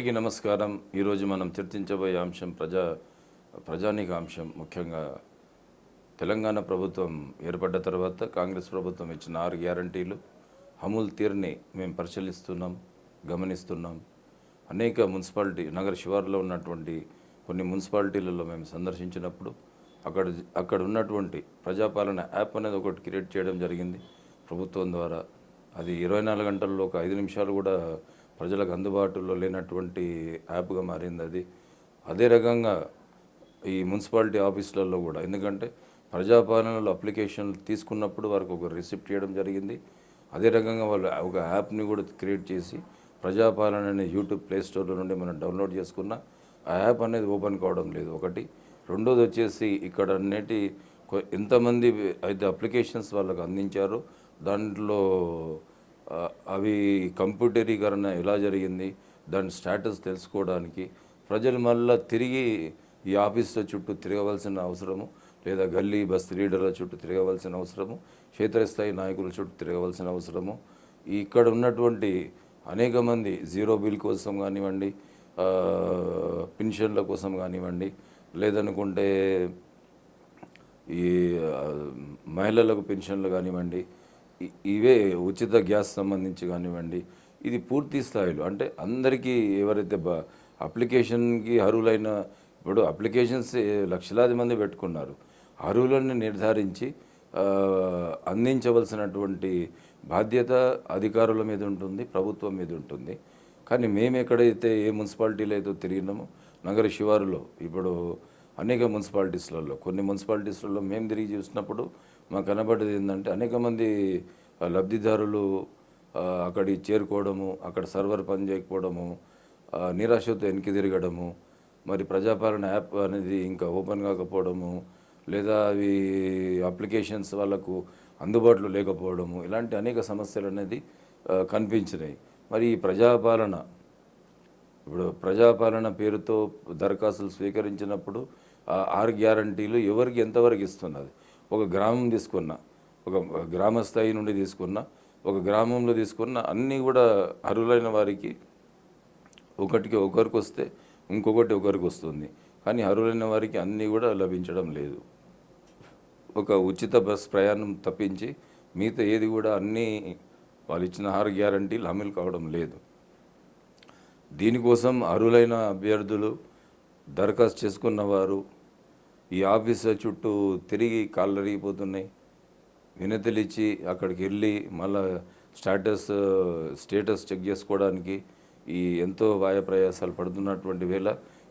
అందరికీ నమస్కారం. ఈరోజు మనం చర్చించబోయే అంశం ప్రజా ప్రజానీక అంశం ముఖ్యంగా తెలంగాణ ప్రభుత్వం ఏర్పడ్డ తర్వాత కాంగ్రెస్ ప్రభుత్వం ఇచ్చిన ఆరు గ్యారంటీలు హముల్ తీరుని మేము పరిశీలిస్తున్నాం గమనిస్తున్నాం. అనేక మున్సిపాలిటీ నగర శివారులో ఉన్నటువంటి కొన్ని మున్సిపాలిటీలలో మేము సందర్శించినప్పుడు అక్కడ అక్కడ ఉన్నటువంటి ప్రజాపాలన యాప్ అనేది ఒకటి క్రియేట్ చేయడం జరిగింది. ప్రభుత్వం ద్వారా అది ఇరవై నాలుగు గంటల్లో ఒక ఐదు నిమిషాలు కూడా ప్రజలకు అందుబాటులో లేనటువంటి యాప్గా మారింది అది. అదే రకంగా ఈ మున్సిపాలిటీ ఆఫీసులలో కూడా. ఎందుకంటే ప్రజాపాలనలో అప్లికేషన్లు తీసుకున్నప్పుడు వారికి ఒక రిసిప్ట్ ఇవ్వడం జరిగింది. అదే రకంగా వాళ్ళు ఒక యాప్ని కూడా క్రియేట్ చేసి ప్రజాపాలన అనే యూట్యూబ్ ప్లే స్టోర్లో నుండి మనం డౌన్లోడ్ చేసుకున్న ఆ యాప్ అనేది ఓపెన్ కావడం లేదు. ఒకటి. రెండోది వచ్చేసి ఇక్కడ నేటి ఎంతమంది అయితే అప్లికేషన్స్ వాళ్ళకు అందించారో. దాంట్లో అవి కంప్యూటరీకరణ ఎలా జరిగింది దాని స్టేటస్ తెలుసుకోవడానికి ప్రజలు మళ్ళా తిరిగి ఈ ఆఫీసుల చుట్టూ తిరగవలసిన అవసరము లేదా గల్లీ బస్ లీడర్ల చుట్టూ తిరగవలసిన అవసరము క్షేత్రస్థాయి నాయకుల చుట్టూ తిరగవలసిన అవసరము. ఇక్కడ ఉన్నటువంటి అనేక మంది జీరో బిల్ కోసం కానివ్వండి పెన్షన్ల కోసం కానివ్వండి లేదనుకుంటే ఈ మహిళలకు పెన్షన్లు కానివ్వండి ఇవే ఉచిత గ్యాస్ సంబంధించి కానివ్వండి ఇది పూర్తి స్థాయిలో అంటే అందరికీ ఎవరైతే బ అప్లికేషన్కి అర్హులైన ఇప్పుడు అప్లికేషన్స్ లక్షలాది మంది పెట్టుకున్నారు అర్హులను నిర్ధారించి అందించవలసినటువంటి బాధ్యత అధికారుల మీద ఉంటుంది ప్రభుత్వం మీద ఉంటుంది. కానీ మేము ఎక్కడైతే ఏ మున్సిపాలిటీలో అయితే తిరిగినామో నగర శివారులో ఇప్పుడు అనేక మున్సిపాలిటీస్లలో కొన్ని మున్సిపాలిటీస్లలో మేము తిరిగి చూసినప్పుడు మాకు కనబడేది ఏంటంటే అనేక మంది లబ్ధిదారులు అక్కడికి చేరుకోవడము అక్కడ సర్వర్ పని చేయకపోవడము నిరాశతో వెనక్కి తిరగడము మరి ప్రజాపాలన యాప్ అనేది ఇంకా ఓపెన్ కాకపోవడము లేదా అవి అప్లికేషన్స్ వాళ్ళకు అందుబాటులో లేకపోవడము ఇలాంటి అనేక సమస్యలు అనేది కనిపించినాయి. మరి ఈ ప్రజాపాలన ఇప్పుడు ప్రజాపాలన పేరుతో దరఖాస్తులు స్వీకరించినప్పుడు ఆ ఆరు గ్యారంటీలు ఎవరికి ఎంతవరకు ఇస్తున్నది? ఒక గ్రామం తీసుకున్న ఒక గ్రామ స్థాయి నుండి తీసుకున్న ఒక గ్రామంలో తీసుకున్న అన్నీ కూడా అర్హులైన వారికి ఒకటికి ఒకరికి వస్తే ఇంకొకటి ఒకరికి వస్తుంది. కానీ అర్హులైన వారికి అన్నీ కూడా లభించడం లేదు. ఒక ఉచిత బస్ ప్రయాణం తప్పించి మిగతా ఏది కూడా అన్నీ వాళ్ళు ఇచ్చిన ఆహార గ్యారంటీలు అమలు కావడం లేదు. దీనికోసం అర్హులైన అభ్యర్థులు దరఖాస్తు చేసుకున్నవారు ఈ ఆఫీసర్ చుట్టూ తిరిగి కాళ్ళరిగిపోతున్నాయి వినతులు అక్కడికి వెళ్ళి మళ్ళా స్టాటస్ స్టేటస్ చెక్ చేసుకోవడానికి ఈ ఎంతో వాయప్రయాసాలు పడుతున్నటువంటి వేళ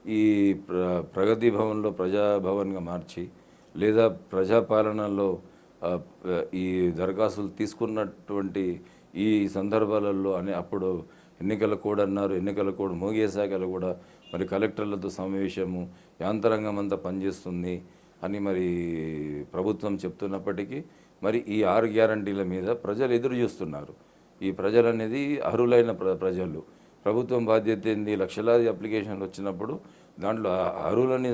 ఈ ప్ర ప్రగతి భవన్లో ప్రజాభవన్గా మార్చి లేదా ప్రజాపాలనలో ఈ దరఖాస్తులు తీసుకున్నటువంటి ఈ సందర్భాలలో అని అప్పుడు ఎన్నికల కోడ్ అన్నారు ఎన్నికల కోడ్ మోగేశాకలు కూడా మరి కలెక్టర్లతో సమావేశము యాంతరంగం అంతా పనిచేస్తుంది అని మరి ప్రభుత్వం చెప్తున్నప్పటికీ మరి ఈ ఆరు గ్యారంటీల మీద ప్రజలు ఎదురు చూస్తున్నారు. ఈ ప్రజలు అనేది అర్హులైన ప్ర ప్రజలు. ప్రభుత్వం బాధ్యత ఏంది? లక్షలాది అప్లికేషన్లు వచ్చినప్పుడు దాంట్లో అర్హులని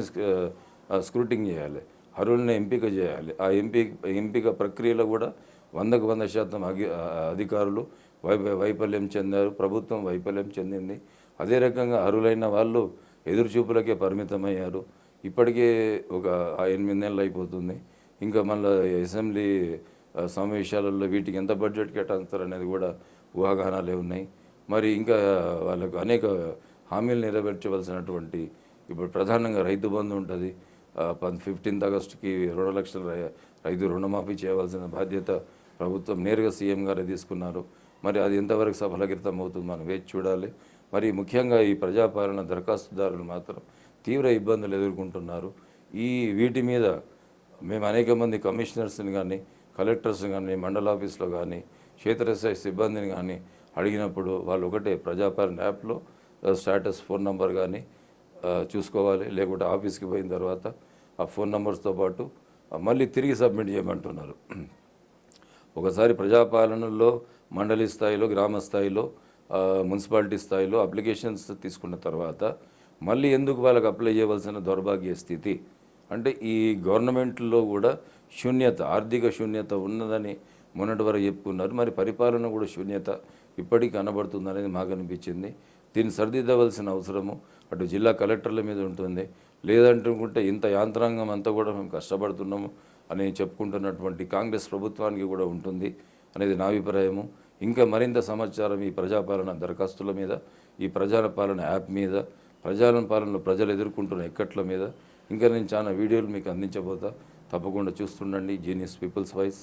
స్క్రూటింగ్ చేయాలి అర్హులని ఎంపిక చేయాలి. ఆ ఎంపిక ఎంపిక ప్రక్రియలో కూడా వందకు వంద శాతం అధికారులు వై వైఫల్యం చెందారు ప్రభుత్వం వైఫల్యం చెందింది. అదే రకంగా అర్హులైన వాళ్ళు ఎదురుచూపులకే పరిమితమయ్యారు. ఇప్పటికే ఒక ఎనిమిది నెలలు అయిపోతుంది. ఇంకా మళ్ళీ అసెంబ్లీ సమావేశాలలో వీటికి ఎంత బడ్జెట్ కేటాయిస్తారు అనేది కూడా ఊహాగానాలే ఉన్నాయి. మరి ఇంకా వాళ్ళకు అనేక హామీలు నెరవేర్చవలసినటువంటి ఇప్పుడు ప్రధానంగా రైతు బంధు ఉంటుంది. ఫిఫ్టీన్త్ ఆగస్టుకి రెండు లక్షల రైతు రుణమాఫీ చేయవలసిన బాధ్యత ప్రభుత్వం నేరుగా సీఎం గారే తీసుకున్నారు. మరి అది ఎంతవరకు సఫలీకృతం అవుతుంది మనం వేచి చూడాలి. మరి ముఖ్యంగా ఈ ప్రజాపాలన దరఖాస్తుదారులు మాత్రం తీవ్ర ఇబ్బందులు ఎదుర్కొంటున్నారు. ఈ వీటి మీద మేము అనేక మంది కమిషనర్స్ని కానీ కలెక్టర్స్ని కానీ మండల ఆఫీస్లో కానీ క్షేత్రస్థాయి సిబ్బందిని కానీ అడిగినప్పుడు వాళ్ళు ఒకటే ప్రజాపాలన యాప్లో స్టేటస్ ఫోన్ నంబర్ కానీ చూసుకోవాలి. లేకుంటే ఆఫీస్కి పోయిన తర్వాత ఆ ఫోన్ నంబర్స్తో పాటు మళ్ళీ తిరిగి సబ్మిట్ చేయమంటున్నారు. ఒకసారి ప్రజాపాలనలో మండలి స్థాయిలో గ్రామ స్థాయిలో మున్సిపాలిటీ స్థాయిలో అప్లికేషన్స్ తీసుకున్న తర్వాత మళ్ళీ ఎందుకు వాళ్ళకి అప్లై చేయవలసిన దౌర్భాగ్య స్థితి? అంటే ఈ గవర్నమెంట్లో కూడా శూన్యత ఆర్థిక శూన్యత ఉన్నదని మొన్నటి వరకు చెప్పుకున్నారు. మరి పరిపాలన కూడా శూన్యత ఇప్పటికీ కనబడుతుంది అనేది మాకు అనిపించింది. దీన్ని సరిదిద్దవలసిన అవసరము అటు జిల్లా కలెక్టర్ల మీద ఉంటుంది. లేదంటుకుంటే ఇంత యాంత్రాంగం అంతా కూడా మేము కష్టపడుతున్నాము అని చెప్పుకుంటున్నటువంటి కాంగ్రెస్ ప్రభుత్వానికి కూడా ఉంటుంది. అనేది నా అభిప్రాయము. ఇంకా మరింత సమాచారం ఈ ప్రజాపాలన దరఖాస్తుల మీద ఈ ప్రజాపాలన యాప్ మీద ప్రజాపాలన పాలనలో ప్రజలు ఎదుర్కొంటున్న ఎక్కట్ల మీద. ఇంకా నేను చాలా వీడియోలు మీకు అందించబోతా. తప్పకుండా చూస్తుండండి. Genius peoples voice